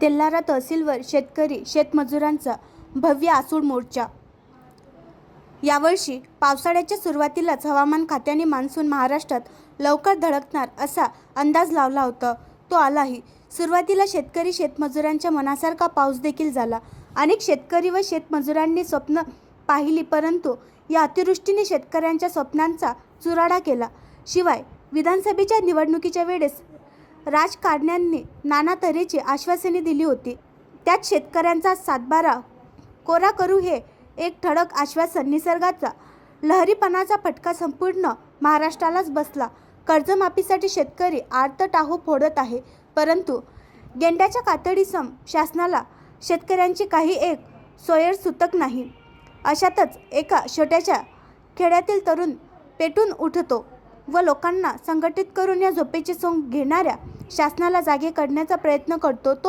तेल्हारा तहसीलवर शेतकरी शेतमजुरांचा भव्य आसूड मोर्चा. यावर्षी पावसाळ्याच्या सुरुवातीलाच हवामान खात्याने मान्सून महाराष्ट्रात लवकर धडकणार असा अंदाज लावला होता. तो आलाही. सुरुवातीला शेतकरी शेतमजुरांच्या मनासारखा पाऊस देखील झाला. अनेक शेतकरी व शेतमजुरांनी स्वप्न पाहिली परंतु या अतिवृष्टीने शेतकऱ्यांच्या स्वप्नांचा चुराडा केला. शिवाय विधानसभेच्या निवडणुकीच्या वेळेस राजकारण्यांनी नाना तऱ्हेची आश्वासने दिली होती. त्यात शेतकऱ्यांचा सातबारा कोरा करू हे एक ठळक आश्वासन. निसर्गाचा लहरीपणाचा फटका संपूर्ण महाराष्ट्रालाच बसला. कर्जमाफीसाठी शेतकरी आर्त टाहो फोडत आहे. परंतु गेंड्याच्या कातडीसम शासनाला शेतकऱ्यांची काही एक सोयर सुतक नाही. अशातच एका छोट्याशा खेड्यातील तरुण पेटून उठतो व लोकांना संघटित करून या झोपेचे सोंग घेणाऱ्या शासनाला जागे करण्याचा प्रयत्न करतो तो